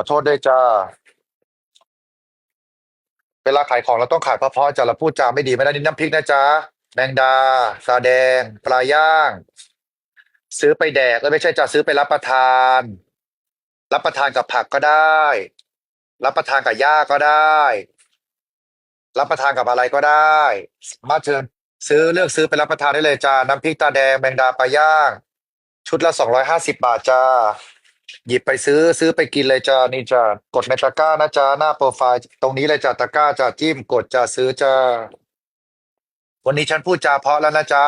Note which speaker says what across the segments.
Speaker 1: ขอโทษด้วยจ้า เวลาขายของเราต้องขายเพราะๆจ้าเราพูดจาไม่ดีไม่ได้นี่น้ำพริกนะจ๊ะแมงดาซาแดงปลาย่าง ซื้อไปแดกเอ้ยไม่ใช่จ้าซื้อไปรับประทาน รับประทานกับผักก็ได้ รับประทานกับหญ้าก็ได้ รับประทานกับอะไรก็ได้สามารถเชิญซื้อเลือกซื้อไปรับประทานได้เลยจ้าน้ำพริกตาแดงแมงดาปลาย่าง ชุดละสองร้อยห้าสิบบาทจ้า หยิบไปซื้อซื้อไปกินเลยจ้านี่จ้ากดในตะกร้านะจ้าหน้าโปรไฟล์ตรงนี้เลยจ้าตะกร้าจ้าจิ้มกดจ้าซื้อจ้าวันนี้ฉันพูดจาเพราะแล้วนะจ๊ะ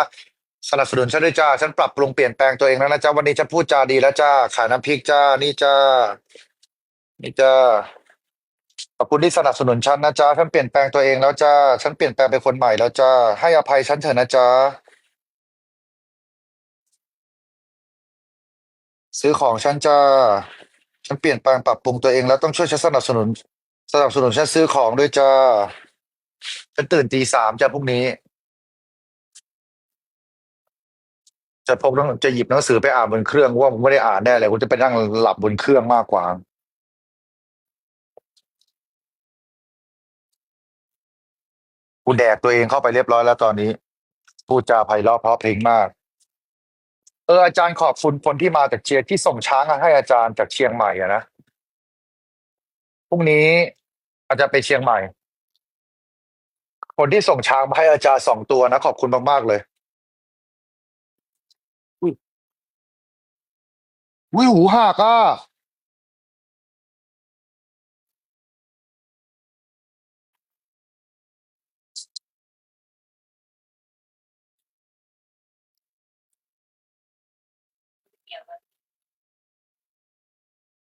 Speaker 1: สนับสนุนฉันด้วยจ้าฉันปรับปรุงเปลี่ยนแปลงตัวเองแล้วนะจ๊ะวันนี้ฉันพูดจาดีแล้วจ้าขายน้ำพริกจ้านี่จ้านี่จ้าขอบคุณที่สนับสนุนฉันนะจ๊ะฉันเปลี่ยนแปลงตัวเองแล้วจ้าฉันเปลี่ยนแปลงเป็นคนใหม่แล้วจ้าให้อภัยฉันเถอะนะจ๊ะ ซื้อของฉันจ้าฉันเปลี่ยนแปลงปรับปรุงตัวเองแล้วต้องช่วยฉันสนับสนุน สนับสนุนฉันซื้อของด้วยจ้าฉันตื่นตีสามจ้าพรุ่งนี้ จะพกหนังจะหยิบหนังสือไปอ่านบนเครื่องว่าผมไม่ได้อ่านแน่เลยผมจะไปนั่งหลับบนเครื่องมากกว่ากูแดกตัวเองเข้าไปเรียบร้อยแล้วตอนนี้พูดจาไพเราะเพราะเพลงมาก อออาจารย์ขอบคุณคนที่มาจากเชียงที่ส่งช้างมาให้อาจารย์จากเชียงใหม่อะนะพรุ่งนี้อาจจะไปเชียงใหม่ คนที่ส่งช้างมาให้อาจารย์สองตัวนะขอบคุณมากๆเลยอุ้ยอุ้ยหูหักอะ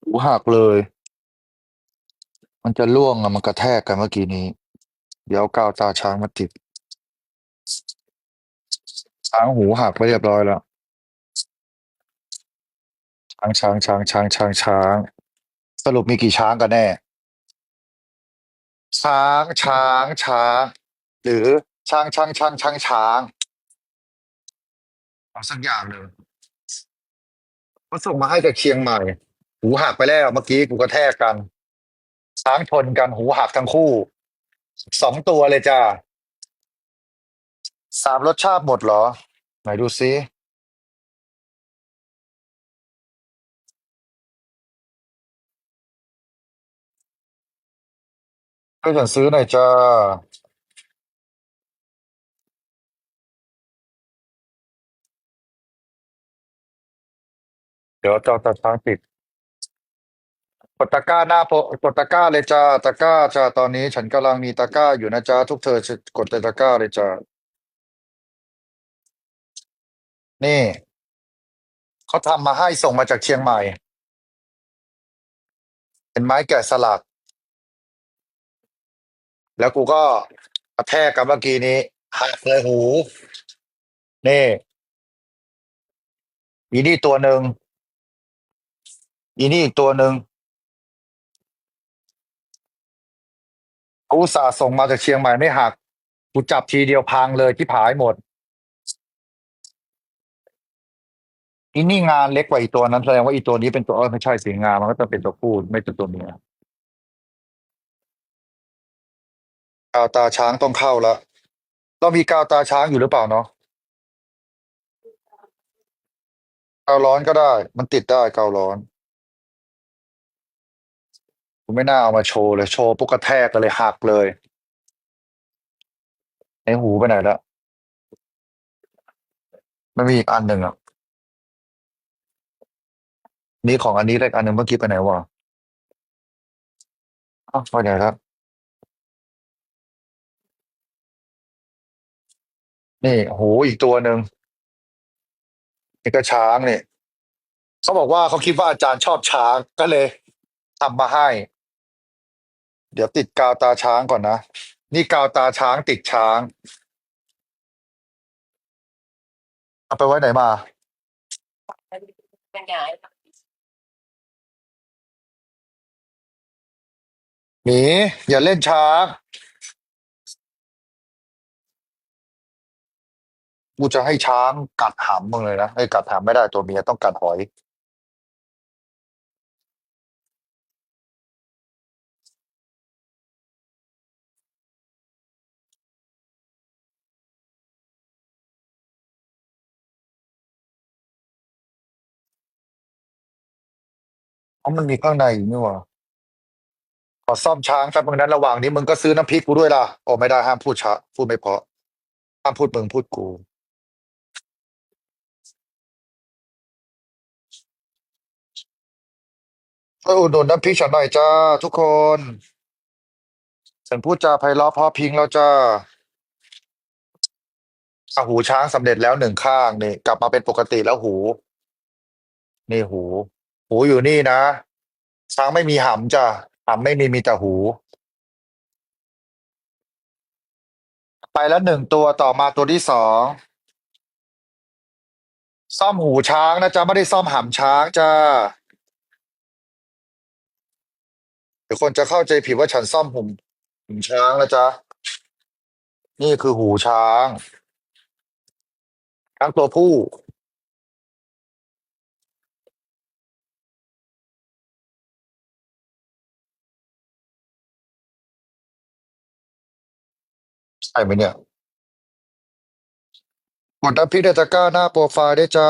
Speaker 1: หูหักเลย มันจะล่วงอะมันกระแทกกันเมื่อกี้นี้ เดี๋ยวเอากาวตาช้างมาติดช้างหูหักไปเรียบร้อยแล้วช้างช้างช้างช้างช้างช้าง สรุปมีกี่ช้างกันแน่ ช้างช้างช้าง หรือช้างช้างช้างช้างช้างเอาสักอย่างหนึ่งเขาส่งมาให้จากเชียงใหม่ หูหักไปแล้ว เมื่อกี้กูกระแทกกัน ช้างชนกันหูหักทั้งคู่ สองตัวเลยจ้าสามรสชาติหมดเหรอ ไหนดูซิช่วยฉันซื้อหน่อยจ้า เดี๋ยวจะจะช้างติด กดตะกร้าหน้าโพกดตะกร้าเลยจ้าตะกร้าจ้าตอนนี้ฉันกำลังมีตะกร้าอยู่นะจ้าทุกเธอกดตะกร้าเลยจ้านี่เขาทำมาให้ส่งมาจากเชียงใหม่ เป็นไม้แกะสลัก แล้วกูก็กระแทกกับเมื่อกี้นี้หักเลยหู นี่อีนี่ตัวหนึ่งอีนี่อีกตัวหนึ่ง เขาอุตส่าห์ส่งมาจากเชียงใหม่ไม่หัก กูจับทีเดียวพังเลยที่ผายหมดอีนี่งานเล็กกว่าอีตัวนั้นแสดงว่าอีตัวนี้เป็นตัวเออไม่ใช่สีงานมันก็ต้องเป็นตัวผู้ไม่เป็นตัวเมียกาวตาช้างต้องเข้าล้วเรามีกาวตาช้างอยู่หรือเปล่าเนาะกาวร้อนก็ได้ มันติดได้กาวร้อน ไม่น่าเอามาโชว์เลย โชว์ปุ๊กกระแทกกันเลยหักเลยไอหูไปไหนละไม่มีอีกอันหนึ่งอะ นี่ของอันนี้เล็กอันหนึ่งเมื่อกี้ไปไหนวะอ้าวไปไหนล้วนี่โหอีกตัวหนึ่งนี่ก็ช้างนี่เขาบอกว่าเขาคิดว่าอาจารย์ชอบช้างก็เลยทำมาให้ เดี๋ยวติดกาวตาช้างก่อนนะ นี่กาวตาช้างติดช้าง เอาไปไว้ไหนมา
Speaker 2: เป็นไง
Speaker 1: หมีอย่าเล่นช้างกูจะให้ช้างกัดหำมึงเลยนะไอ้ยกัดหำไม่ได้ตัวเมียต้องกัดหอย ราะมันมีข้างในอยู่นี่หว่าขอซ่อมช้างแป๊บนึงนั้นระหว่างนี้มึงก็ซื้อน้ำพริกกูด้วยล่ะโอ้ไม่ได้ห้ามพูดช้าพูดไม่เพราะห้ามพูดมึงพูดกู ช่วยอุดหนุนน้ำพริกฉันหน่อยจ้า ทุกคน ฉันพูดจาไพเราะเพราะพริงแล้วจ้าอะหูช้างสำเร็จแล้วหนึ่งข้างนี่กลับมาเป็นปกติแล้วหู นี่หู หูอยู่นี่นะ ช้างไม่มีหำจ้ะหำไม่มีมีแต่หู ไปแล้วหนึ่งตัวต่อมาตัวที่สองซ่อมหูช้างนะจ๊ะไม่ได้ซ่อมหำช้างจ้าเดี๋ยวคนจะเข้าใจผิดว่าฉันซ่อมหูหูช้างนะจ๊ะนี่คือหูช้างช้างตัวผู้ ช่ไหมเนี่ย กดน้ำพริกในตะก้าหน้าโปรไฟล์ได้จ้า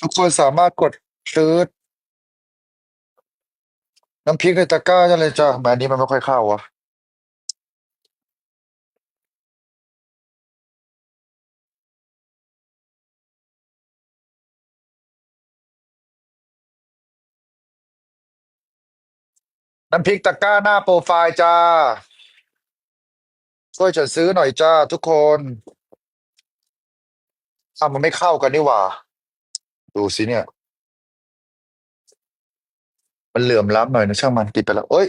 Speaker 1: ทุกคนสามารถกดซื้อ น้ำพริกในตะกร้าได้เลยจ้าแหมนนี้มันไม่ค่อยเข้าวะน้ำพริกตะกร้าหน้าโปรไฟล์จ้า ช่วยฉันซื้อหน่อยจ้า ทุกคนอ้าวมันไม่เข้ากันนี่หว่า ดูสิเนี่ย มันเหลื่อมล้ำหน่อยนะช่างมันติดไปแล้ว เอ้ย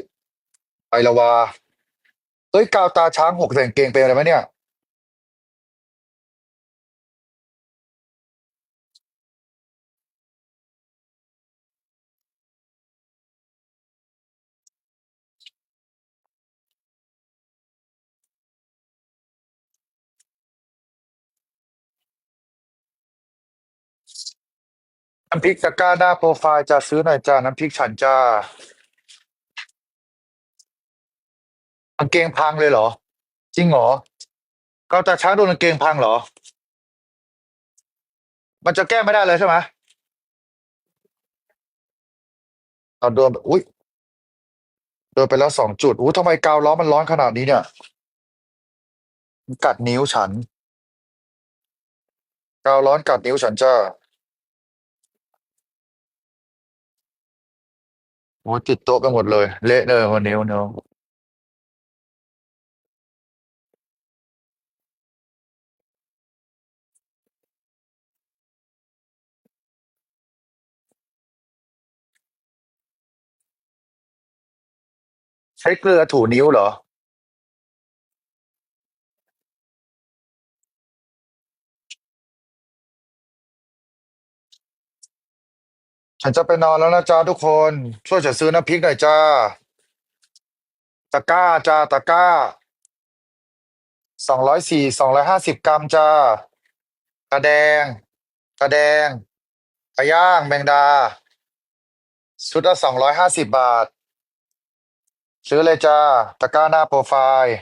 Speaker 1: ไปละวาเอ้ยกาวตาช้างหกแส่งเกงเป็นอะไรไหมเนี่ย น้ำพริกตะกร้าหน้าโปรไฟล์จะซื้อหน่อยจ้าน้ำพริกฉันจ้ากางเกงพังเลยเหรอ จริงเหรอกาวตาช้างโดนกางเกงพังเหรอ มันจะแก้ไม่ได้เลยใช่ไหมเอาโดนอุ้ยโดนไปแล้วสองจุดอู้ทำไมกาวล้อมันร้อนขนาดนี้เนี่ยกัดนิ้วฉัน กาวร้อนกัดนิ้วฉันจ้า โอ้ติดโต๊ะไปหมดเลย เละเลยวันนี้วเนนี้ใช้เกลือถูนิ้วเหรอ ฉันจะไปนอนแล้วนะจ้าทุกคน ช่วยฉันซื้อน้ำพริกหน่อยจ้าตะกร้าจ้าตะกร้าสองร้อยสี่สองร้อยห้าสิบกรัมจ้ากระแดงกระแดงปลาย่างแมงดา ชุดละสองร้อยห้าสิบบาท ซื้อเลยจ้าตะกร้าหน้าโปรไฟล์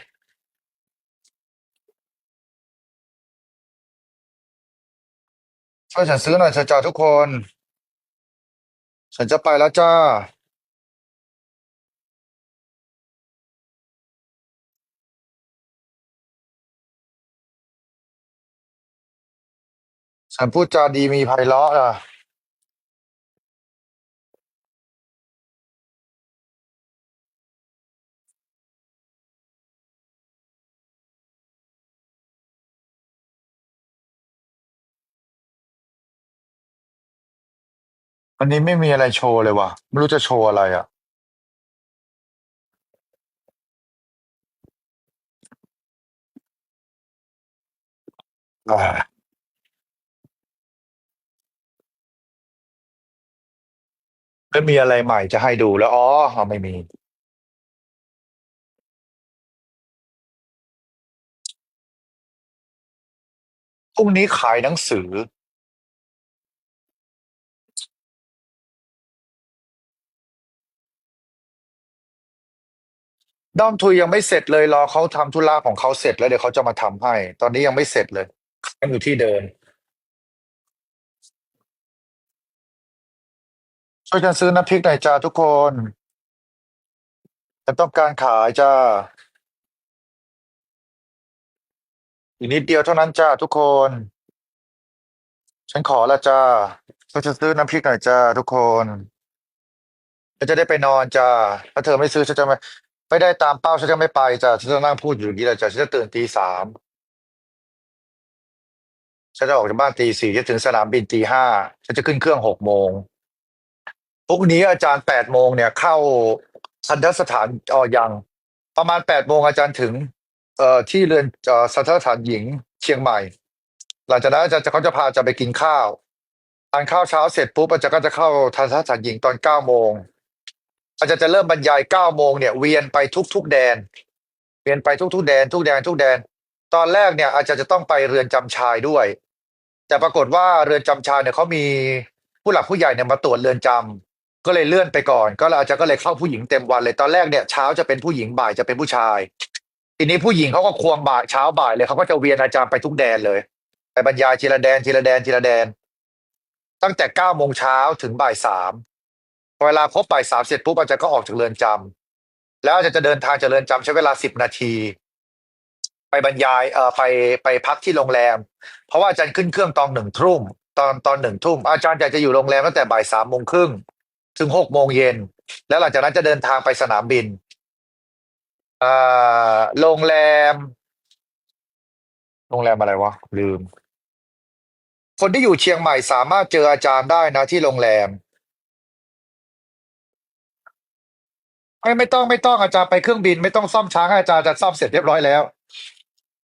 Speaker 1: ช่วยฉันซื้อหน่อยเถอะจ้าทุกคน ฉันจะไปแล้วจ้าฉันพูดจาดีมีไพเราะอะ วันนี้ไม่มีอะไรโชว์เลยว่ะ ไม่รู้จะโชว์อะไรอะ อ่า ไม่มีอะไรใหม่จะให้ดูแล้วอ๋อเอไม่มี พรุ่งนี้ขายหนังสือ ด้อมทุยยังไม่เสร็จเลยรอเขาทำธุระของเขาเสร็จแล้วเดี๋ยวเขาจะมาทำให้ ตอนนี้ยังไม่เสร็จเลยยังอยู่ที่เดิมช่วยกันซื้อน้ำพริกหน่อยจ้าทุกคนฉันต้องการขายจ้าอีกนิดเดียวเท่านั้นจ้าทุกคน ฉันขอละจ้าช่วยฉันซื้อน้ำพริกหน่อยจ้าทุกคนฉันจะได้ไปนอนจ้าถ้าเธอไม่ซื้อฉันจะไม่ ไม่ได้ตามเป้าฉันจะไม่ไปจ้าฉันจะนั่งพูดอยู่อย่างนี้แหละจ้าฉันจะตื่นตีสามฉันจะออกจากบ้านตีสี่จะถึงสนามบินตีห้าฉันจะขึ้นเครื่องหกโมงพรุ่งนี้อาจารย์แปดโมงเนี่ย เข้าทันทสถานออยัง ประมาณแปดโมงอาจารย์ถึง เอ่อที่เรือนเอ่อทันทสถานหญิงเชียงใหม่ หลังจากนั้นอาจารย์จะเขาจะพาอาจารย์ไปกินข้าวทานข้าวเช้าเสร็จปุ๊บอาจารย์ก็จะเข้าทันทสถานหญิงตอนเก้าโมง อาจารย์จะเริ่มบรรยายเก้าโมงเนี่ยเวียนไปทุก ๆ แดน เวียนไปทุก ๆ แดน ทุกแดนทุกแดน ตอนแรกเนี่ย อาจารย์จะต้องไปเรือนจำชายด้วย แต่ปรากฏว่าเรือนจำชายเนี่ยเขามีผู้หลักผู้ใหญ่เนี่ยมาตรวจเรือนจำก็เลยเลื่อนไปก่อน ก็อาจารย์ก็เลยเข้าผู้หญิงเต็มวันเลยตอนแรกเนี่ยเช้าจะเป็นผู้หญิงบ่ายจะเป็นผู้ชาย ทีนี้ผู้หญิงเขาก็ควงบ่ายเช้าบ่ายเลยเขาก็จะเวียนอาจารย์ไปทุกแดนเลยไปบรรยายทีละแดนทีละแดนทีละแดน ตั้งแต่เก้าโมงเช้าถึงบ่ายสาม พอเวลาครบบ่ายสามเสร็จปุ๊บอาจารย์ก็ออกจากเรือนจำแล้วอาจารย์จะเดินทางจากเรือนจำใช้เวลาสิบนาที ไปบรรยายเอ่อไปไปพักที่โรงแรม เพราะว่าอาจารย์ขึ้นเครื่องตอนหนึ่งทุ่มตอนตอนหนึ่งทุ่มอาจารย์อยากจะอยู่โรงแรมตั้งแต่บ่ายสามโมงครึ่งถึงหกโมงเย็นแล้วหลังจากนั้นจะเดินทางไปสนามบินเอ่อโรงแรม โรงแรมอะไรวะ ลืม คนที่อยู่เชียงใหม่สามารถเจออาจารย์ได้นะที่โรงแรม ไม่ไม่ต้องไม่ต้องอาจารย์ไปเครื่องบินไม่ต้องซ่อมช้างให้อาจารย์จะซ่อมเสร็จเรียบร้อยแล้ว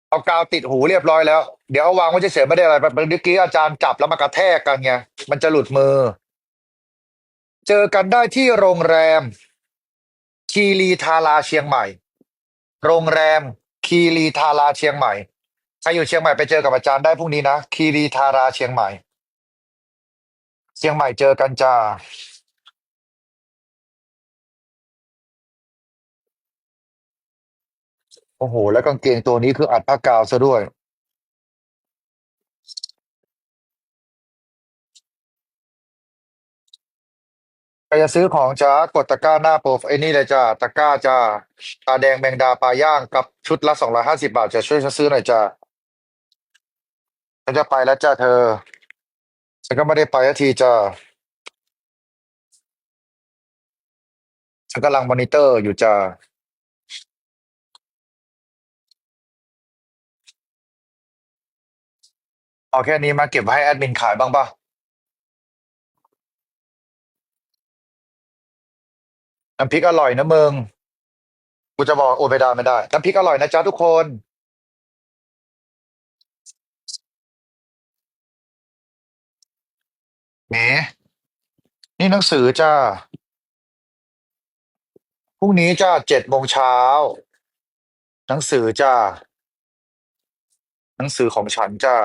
Speaker 1: เอากาวติดหูเรียบร้อยแล้ว เดี๋ยวเอาวางไว้เฉยๆไม่ได้อะไรเมื่อกี้อาจารย์จับแล้วมากระแทกกันไงมันจะหลุดมือ เจอกันได้ที่โรงแรม คีรีทาราเชียงใหม่ โรงแรม คีรีทาราเชียงใหม่ใครอยู่เชียงใหม่ไปเจอกับอาจารย์ได้พรุ่งนี้นะคีรีทาราเชียงใหม่ เชียงใหม่เจอกันจ้า โอ้โห แล้วกางเกงตัวนี้คืออัดผ้ากาวซะด้วย ใครจะซื้อของจ้ากดตะกร้าหน้าโปรไอ้นี่เลยจ้าตะกร้าจ้าตาแดงแมงดาปลาย่างกับชุดละสองร้อยห้าสิบาทจะช่วยฉันซื้อหน่อยจ้าฉันจะไปแล้วจ้าเธอ ฉันก็ไม่ได้ไปสักทีจ้าฉันกำลังมอนิเตอร์อยู่จ้า เอาแค่นี้มาเก็บไว้ให้แอดมินขายบ้างป่ะน้ำพริกอร่อยนะมึงกูจะบอกโอ้ไม่ได้ไม่ได้ น้ำพริกอร่อยนะจ๊ะทุกคน แหม นี่หนังสือจ้า พรุ่งนี้จ้าเจ็ดโมงเช้า หนังสือจ้า หนังสือของฉันจ้า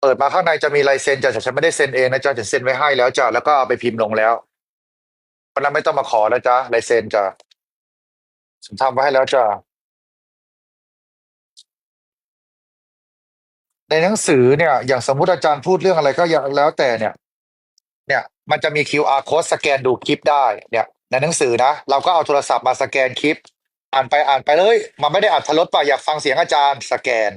Speaker 1: เปิดมาข้างในจะมีลายเซ็นจ้าแต่ฉันไม่ได้เซ็นเองนะจ้าฉันเซ็นไว้ให้แล้วจ้าแล้วก็เอาไปพิมพ์ลงแล้ววันนั้นไม่ต้องมาขอแล้วจ้าลายเซ็นจ้าฉันทำไว้ให้แล้วจ้าในหนังสือเนี่ย อย่างสมมุติอาจารย์พูดเรื่องอะไรก็อย่างแล้วแต่เนี่ย เนี่ย มันจะมี QR code สแกนดูคลิปได้ เนี่ย ในหนังสือนะ เราก็เอาโทรศัพท์มาสแกนคลิป อ่านไปอ่านไปเลย มันไม่ได้อัดทรสป่ะอยากฟังเสียงอาจารย์สแกน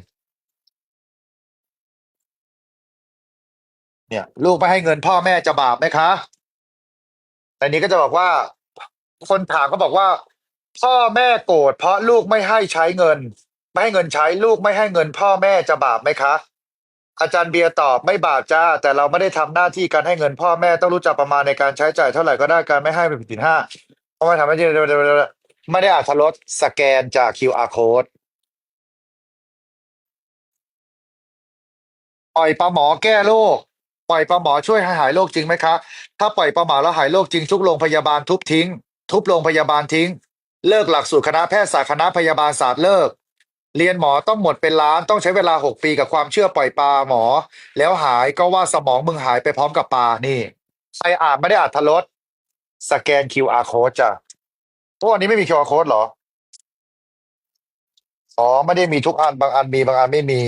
Speaker 1: เนี่ย ลูกไม่ให้เงินพ่อแม่จะบาปไหมคะในนี้ก็จะบอกว่า คนถามก็บอกว่า พ่อแม่โกรธเพราะลูกไม่ให้ใช้เงิน ไม่ให้เงินใช้ลูกไม่ให้เงิน พ่อแม่จะบาปไหมคะ อาจารย์เบียร์ตอบไม่บาปจ้า แต่เราไม่ได้ทำหน้าที่การให้เงิน พ่อแม่ต้องรู้จักประมาณในการใช้จ่ายเท่าไหร่ก็ได้การไม่ให้เป็นผิดศีลห้าเพราะว่าทำให้ไม่ได้อัธรสสแกนจาก QR code ปล่อยปลาหมอแก้โรค ปล่อยปลาหมอช่วยให้หายโรคจริงไหมคะ ถ้าปล่อยปลาหมอแล้วหายโรคจริงทุกโรงพยาบาลทุบทิ้ง ทุบโรงพยาบาลทิ้ง เลิกหลักสูตรคณะแพทยศาสตร์คณะพยาบาลศาสตร์เลิก เรียนหมอต้องหมดเป็นล้านต้องใช้เวลาหกปีกับความเชื่อปล่อยปลาหมอ แล้วหายก็ว่าสมองมึงหายไปพร้อมกับปลานี่ใครอ่านไม่ได้อัธรสสแกน QR code จ้ะพวกอันนี้ไม่มี QR code เหรออ๋อไม่ได้มีทุกอันบางอันมีบางอันไม่มี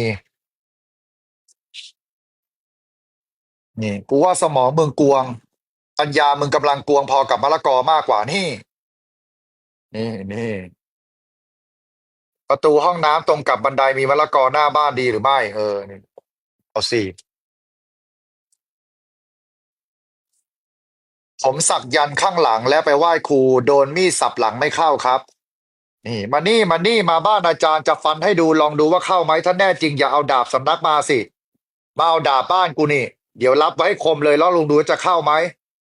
Speaker 1: นี่กูว่าสมองมึงกวง ปัญญามึงกำลังกวงพอกับมะละกอมากกว่านี่ นี่นี่ ประตูห้องน้ำตรงกับบันไดมีมะละกอหน้าบ้านดีหรือไม่ เออนี่เอาสิผมสักยันต์ข้างหลังแล้วไปไหว้ครูโดนมีดสับหลังไม่เข้าครับ นี่มานี่มานี่มาบ้านอาจารย์จะฟันให้ดูลองดูว่าเข้าไหมถ้าแน่จริงอย่าเอาดาบสำนักมาสิ มาเอาดาบบ้านกูนี่ เดี๋ยวรับไว้คมเลยแล้วลองดูจะเข้าไหม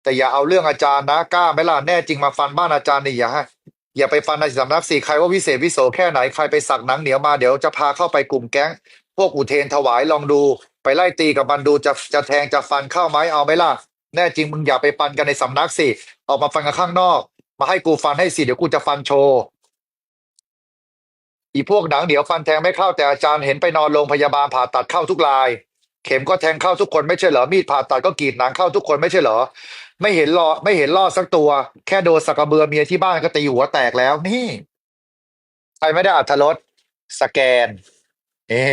Speaker 1: แต่อย่าเอาเรื่องอาจารย์นะกล้าไหมล่ะแน่จริงมาฟันบ้านอาจารย์นี่อย่าให้อย่าไปฟันในสำนักสิใครว่าวิเศษวิโสแค่ไหนใครไปสักหนังเหนียวมาเดี๋ยวจะพาเข้าไปกลุ่มแก๊ง พวกอุเทนถวายลองดูไปไล่ตีกับมันดูจะจะแทงจะฟันเข้าไหมเอาไหมล่ะแน่จริงมึงอย่าไปฟันกันในสำนักสิออกมาฟันกันข้างนอก มาให้กูฟันให้สิเดี๋ยวกูจะฟันโชว์อีพวกหนังเดี๋ยวฟันแทงไม่เข้าแต่อาจารย์เห็นไปนอนโรงพยาบาลผ่าตัดเข้าทุกราย เข็มก็แทงเข้าทุกคนไม่ใช่เหรอ มีดผ่าตัดก็กรีดหนังเข้าทุกคนไม่ใช่เหรอ ไม่เห็นรอไม่เห็นรอดสักตัว แค่โดนสักกระเบือเมียที่บ้านก็ตีหัวแตกแล้วนี่ใครไม่ได้อัธรสสแกนเอ๊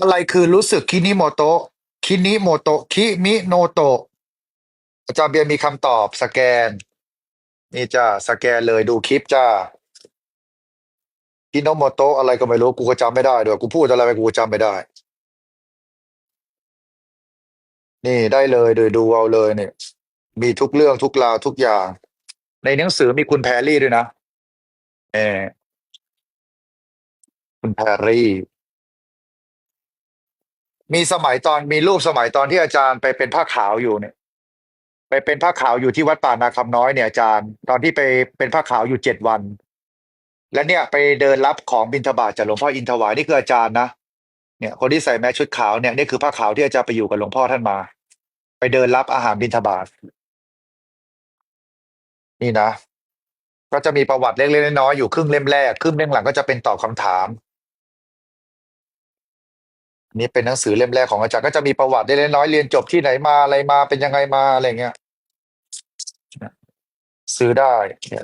Speaker 1: อะไรคือรู้สึกคินิโมโตะคินิโมโตะคิมิโนโตะอาจารย์เบียร์มีคำตอบสแกน นี่จ้าสแกนเลยดูคลิปจ้า คิโนโมโตะอะไรก็ไม่รู้ กูก็จำไม่ได้ด้วย กูพูดอะไรไปกูจำไม่ได้ นี่ได้เลยโดยดูเอาเลยเนี่ย มีทุกเรื่องทุกราวทุกอย่าง ในหนังสือมีคุณแพรรี่ด้วยนะเออคุณแพรรี่ มีสมัยตอนมีรูปสมัยตอนที่อาจารย์ไปเป็นผ้าขาวอยู่เนี่ย ไปเป็นผ้าขาวอยู่ที่วัดป่านาคำน้อยเนี่ยอาจารย์ ตอนที่ไปเป็นผ้าขาวอยู่เจ็ดวัน และเนี่ยไปเดินรับของบิณฑบาตจากหลวงพ่ออินทวายนี่คืออาจารย์นะเนี่ยคนที่ใส่แมสชุดขาวเนี่ยนี่คือผ้าขาวที่อาจารย์ไปอยู่กับหลวงพ่อท่านมา ไปเดินรับอาหารบิณฑบาตนี่นะก็จะมีประวัติเล็กๆน้อยๆอยู่ครึ่งเล่มแรกครึ่งเล่มหลังก็จะเป็นตอบคำถามนี่เป็นหนังสือเล่มแรกของอาจารย์ก็จะมีประวัติเล็กๆน้อยเรียนจบที่ไหนมาอะไรมาเป็นยังไงมาอะไรเงี้ยซื้อได้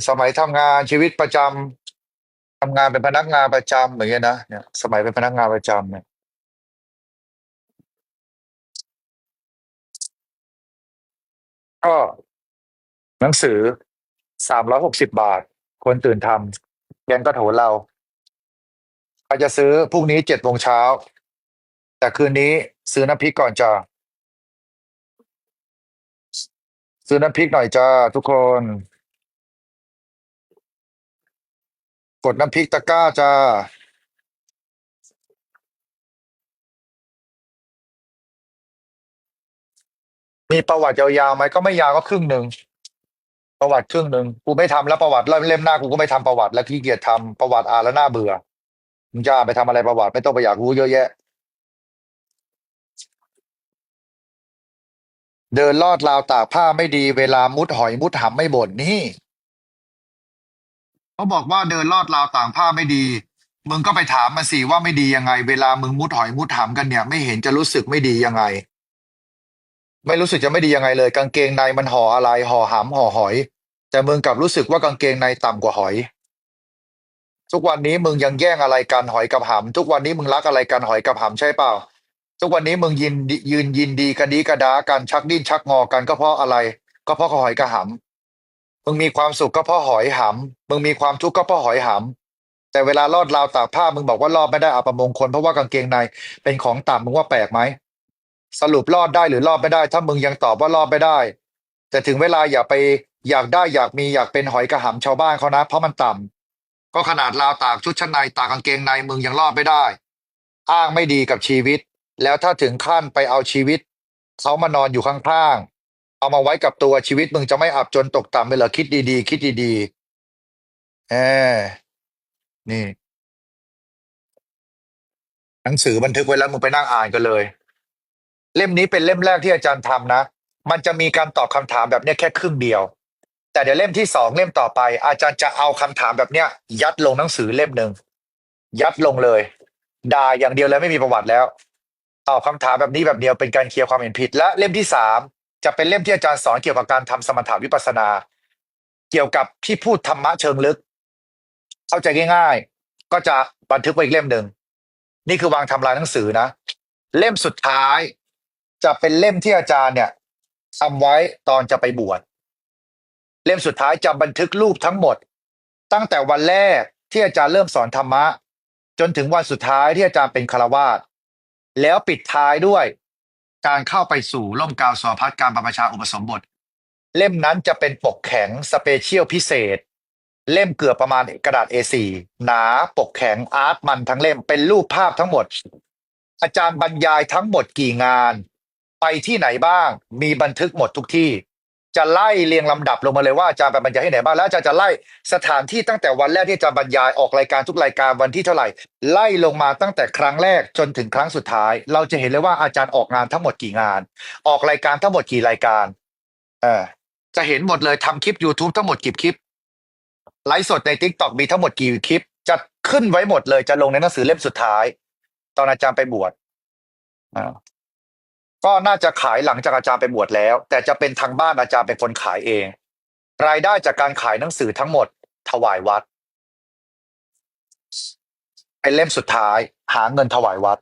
Speaker 1: สมัยทำงานชีวิตประจำ ทำงานเป็นพนักงานประจำอย่างเงี้ยนะเนี่ยสมัยเป็นพนักงานประจำเนี่ยก็หนังสือสามร้อยหกสิบบาท คนตื่นทำแกงกระโถนเราใครจะซื้อพรุ่งนี้เจ็ดโมงเช้า แต่คืนนี้ซื้อน้ำพริกก่อนจ้าซื้อน้ำพริกหน่อยจ้าทุกคน กดน้ำพริกตะกร้าจ้ามีประวัติยาวๆไหมก็ไม่ยาวก็ครึ่งหนึ่งประวัติครึ่งหนึ่งกูไม่ทำแล้วประวัติเล่มหน้ากูก็ไม่ทำประวัติแล้วขี้เกียจทำประวัติอ่านแล้วน่าเบื่อมึงจะอ่านไปทำอะไรประวัติไม่ต้องไปอยากรู้เยอะแยะ เดินลอดราวตากผ้าไม่ดีเวลามุดหอยมุดหำไม่บ่นนี่ เขาบอกว่าเดินลอดราวต่ากผ้าไม่ดี มึงก็ไปถามมาสิว่าไม่ดียังไง เวลามึงมุดหอยมุดหำกันเนี่ย ไม่เห็นจะรู้สึกไม่ดียังไง ไม่รู้สึกจะไม่ดียังไงเลย กางเกงในมันห่ออะไรห่อหำห่อหอย แต่มึงกลับรู้สึกว่ากางเกงในต่ำกว่าหอย ทุกวันนี้มึงยังแย่งอะไรกันหอยกับหำทุกวันนี้มึงรักอะไรกันหอยกับหำใช่เปล่าทุกวันนี้มึงยินยืนยินดีกันดีกระดากันชักดิ้นชักงอกันก็เพราะอะไร ก็เพราะหอยกับหำ มึงมีความสุขก็เพราะหอยหำมึงมีความทุกข์ก็เพราะหอยหำแต่เวลารอดราวตากผ้ามึงบอกว่ารอดไม่ได้อัปมงคลเพราะว่ากางเกงในเป็นของต่ำมึงว่าแปลกไหมสรุปรอดได้หรือรอดไม่ได้ ถ้ามึงยังตอบว่ารอดไม่ได้ แต่ถึงเวลาอย่าไปอยากได้อยากมีอยากเป็นหอยกระหำชาวบ้านเขานะ เพราะมันต่ำก็ขนาดราวตากชุดชั้นในตากกางเกงในมึงยังรอดไม่ได้ อ้างไม่ดีกับชีวิต แล้วถ้าถึงขั้นไปเอาชีวิตเขามานอนอยู่ข้างๆ เอามาไว้กับตัวชีวิตมึงจะไม่อับจนตกต่ำไปเหรอคิดดีๆ คิดดีๆเออนี่ หนังสือบันทึกไว้แล้วมึงไปนั่งอ่านกันเลย เล่มนี้เป็นเล่มแรกที่อาจารย์ทำนะ มันจะมีการตอบคำถามแบบเนี้ยแค่ครึ่งเดียว แต่เดี๋ยวเล่มที่สองเล่มต่อไป อาจารย์จะเอาคำถามแบบเนี้ย ยัดลงหนังสือเล่มหนึ่งยัดลงเลย ด่าอย่างเดียวเลยไม่มีประวัติแล้ว ตอบคำถามแบบนี้แบบเดียวเป็นการเคลียร์ความเห็นผิดและเล่มที่สาม จะเป็นเล่มที่อาจารย์สอนเกี่ยวกับการทำสมถาวิปัสสนา เกี่ยวกับที่พูดธรรมะเชิงลึก เข้าใจง่าย ๆ ก็จะบันทึกไว้อีกเล่มหนึ่งนี่คือวางทำลายหนังสือนะ เล่มสุดท้ายจะเป็นเล่มที่อาจารย์เนี่ยทำไว้ตอนจะไปบวชเล่มสุดท้ายจะบันทึกรูปทั้งหมด ตั้งแต่วันแรกที่อาจารย์เริ่มสอนธรรมะ จนถึงวันสุดท้ายที่อาจารย์เป็นคารวาสแล้วปิดท้ายด้วย การเข้าไปสู่ร่มกาวสวพัฒการบรรพชาอุปสมบท เล่มนั้นจะเป็นปกแข็งสเปเชียลพิเศษ เล่มเกือบประมาณกระดาษ A4 หนาปกแข็งอาร์ตมันทั้งเล่มเป็นรูปภาพทั้งหมด อาจารย์บรรยายทั้งหมดกี่งาน ไปที่ไหนบ้างมีบันทึกหมดทุกที่ จะไล่เรียงลำดับลงมาเลยว่าอาจารย์ไปบรรยายที่ไหนบ้างแล้วอาจารย์จะไล่สถานที่ตั้งแต่วันแรกที่อาจารย์บรรยายออกรายการทุกรายการวันที่เท่าไหร่ ไล่ลงมาตั้งแต่ครั้งแรกจนถึงครั้งสุดท้าย เราจะเห็นเลยว่าอาจารย์ออกงานทั้งหมดกี่งาน ออกรายการทั้งหมดกี่รายการเออจะเห็นหมดเลยทำคลิป YouTube ทั้งหมดกี่คลิปไลฟ์สดใน t ิ k t o k มีทั้งหมดกี่คลิป จะขึ้นไว้หมดเลยจะลงในหนังสือเล่มสุดท้าย ตอนอาจารย์ไปบวช ก็น่าจะขายหลังจากอาจารย์ไปบวชแล้ว แต่จะเป็นทางบ้านอาจารย์เป็นคนขายเอง รายได้จากการขายหนังสือทั้งหมด ถวายวัดเป็นเล่มสุดท้าย หาเงินถวายวัด